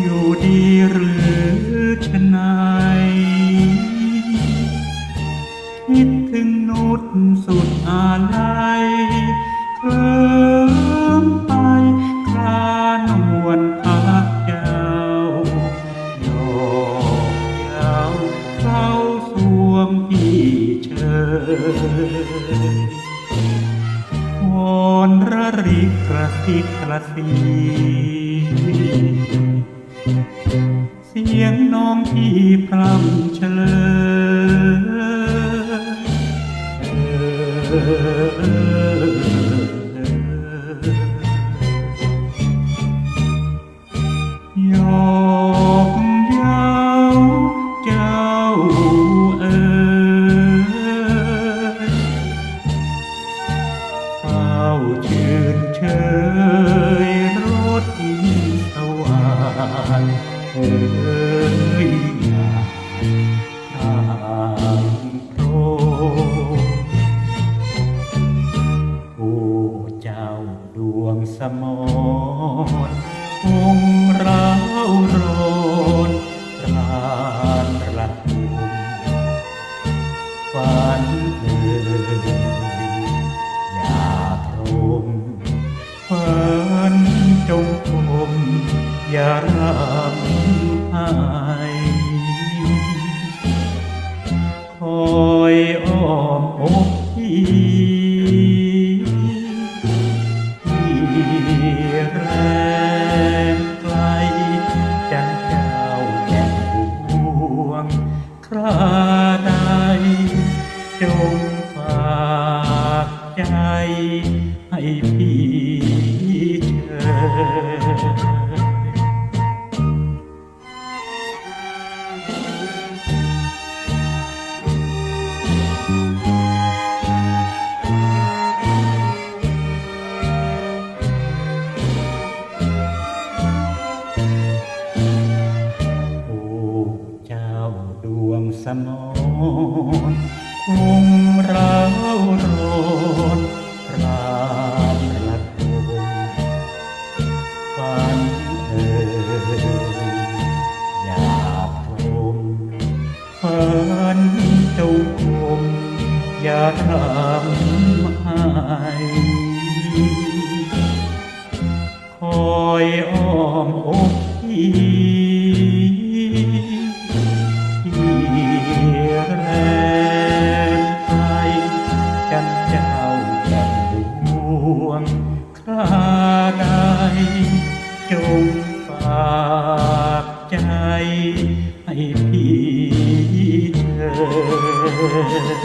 อยู่ดีหรือชะไหนคิดถึงนุชสุดอาลัยเคลิ้มไปครานวลพักเจ้าโยกย้าเข้าสวงพี่เชยวอนระริกกระซิกกระซี เสียงน้องพี่พร่ำเฉลย ยอกเย้าเจ้าเอ๋ยเฝ้าชื่นเชยรถ อินเอ๋ยทางโปรดโอ้เจ้าดวงสมรคงร้าวรนรานระทมฝันเอ่ยอย อย่ารำไห้คอยอ้อมอกพี่ที่แรงไกลจันเจ้าแก่นห่วงคราใดจงฝากใจให้พี่เชย สมรคงร้าวโรนรามระทมฝันเอ่ยอยากพรมฝันจงคมอย่าทำให้คอยอ้อมอกพี่ there.